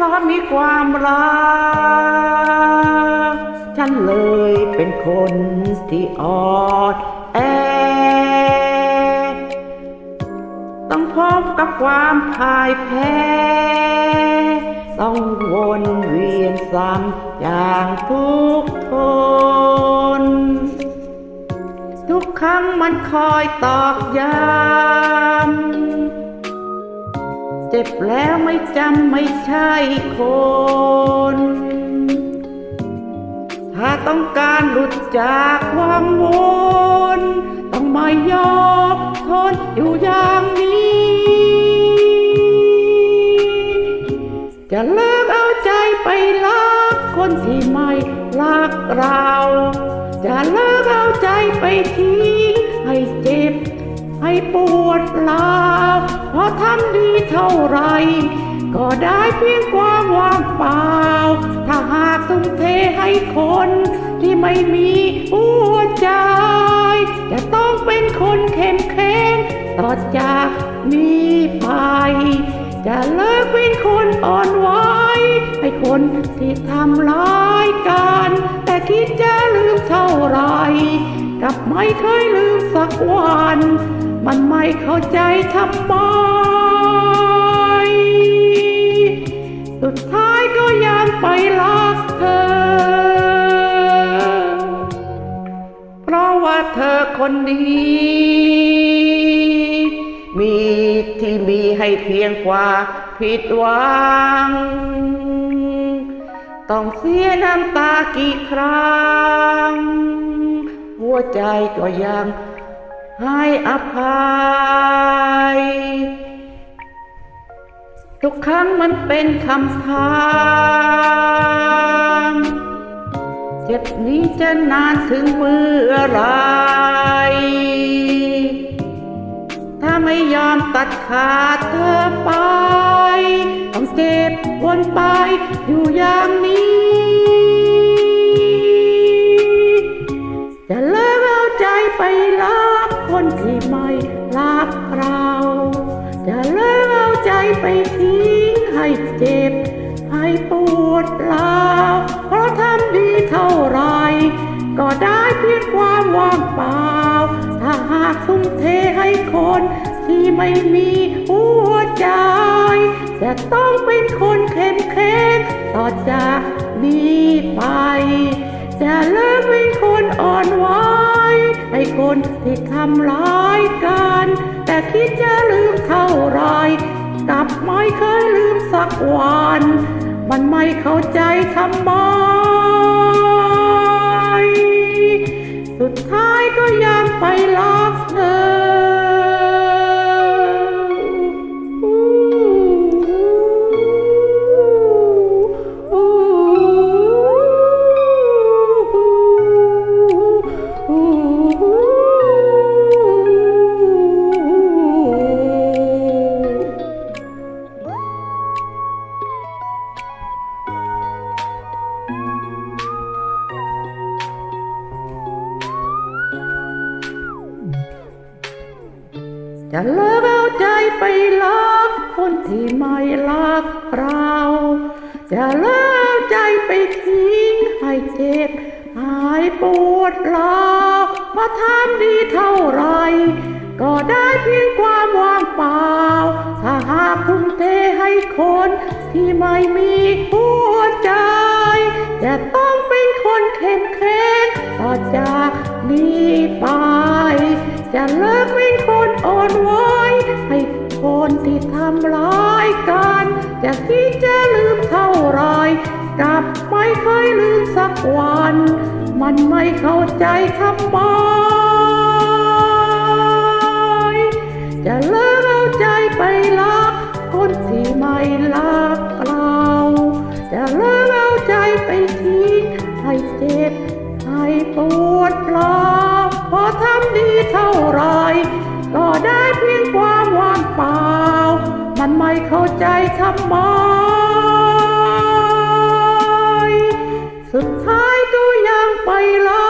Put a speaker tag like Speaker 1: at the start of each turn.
Speaker 1: เพราะมีความรัก ฉันเลยเป็นคนที่อ่อนแอ ต้องพบกับความพ่ายแพ้ ต้องวนเวียนซ้ำอย่างทุกทนทุกครั้งมันคอยตอกย้ำ เจ็บแล้วไม่จำไม่ใช่คน ถ้าต้องการหลุดจากควังวนต้องไม่ยอมทนอยู่อย่างนี้ จะเลิกเอาใจไปรักคนที่ไม่รักเรา จะเลิกเอาใจไปทิ้งให้เจ็บ ให้ปวดร้าเพราะทำดีเท่าไร ก็ได้เพียงความว่างเปล่า ถ้าหากทุ่มเทให้คนที่ไม่มีหัวใจ จะต้องเป็นคนเข้มแข็งต่อจากนี้ไป จะเลิกเป็นคนอ่อนไหวให้คนที่ทำร้ายกัน แต่คิดจะลืมเท่าไรกับไม่เคยลืมสักวัน มันไม่เข้าใจทำไม สุดท้ายก็ยังไปรักเธอ เพราะว่าเธอคนนี้ มีที่มีให้เพียงกว่าผิดหวัง ต้องเสียน้ำตากี่ครั้ง หัวใจก็ยัง ให้อภัย ทุกครั้งมันเป็นคำถามเจ็บนี้จะนานถึงเมื่อไร ถ้าไม่ยอมตัดขาดเธอไป ต้องเจ็บวนไปอยู่อย่างนี้ ไปทิ้งให้เจ็บ ให้ปวดร้าวเพราะทำดีเท่าไร ก็ได้เพียงความว่างเปล่า ถ้าหากทุ่มเทให้คน ที่ไม่มีหัวใจ จะต้องเป็นคนเข้มแข็งต่อจากนี้ไป จะเลิกเป็นคนอ่อนไหวให้คนที่ทำร้ายกัน แต่คิดจะลืมเท่าไร กลับไม่เคยลืมสักวัน มันไม่เข้าใจทำไม สุดท้ายก็ยังไปรักเธอ จะเลิกเอาใจไปรักคนที่ไม่รักเรา จะเลิกเอาใจไปทิ้งให้เจ็บหายปวดร้าวเพราทำดีเท่าไร ก็ได้เพียงความว่างเปล่า ถ้าหากทุ่มเทให้คนที่ไม่มีหัวใจ จะต้องเป็นคนเข้มแข็งต่อจากนี้ไป จะเลิก คนที่ทำร้ายกัน จะคิดจะลืมเท่าไรกลับไม่เคยลืมสักวัน มันไม่เข้าใจทำไมจะเลิกเอาใจไปรัก คนที่ไม่รักเรา จะเลิกเอาใจไปทิ้งให้เจ็บให้ปวดร้าวเพราะทำดีเท่าไร มันไม่เข้าใจทำไม สุดท้ายก็ยังไปรัก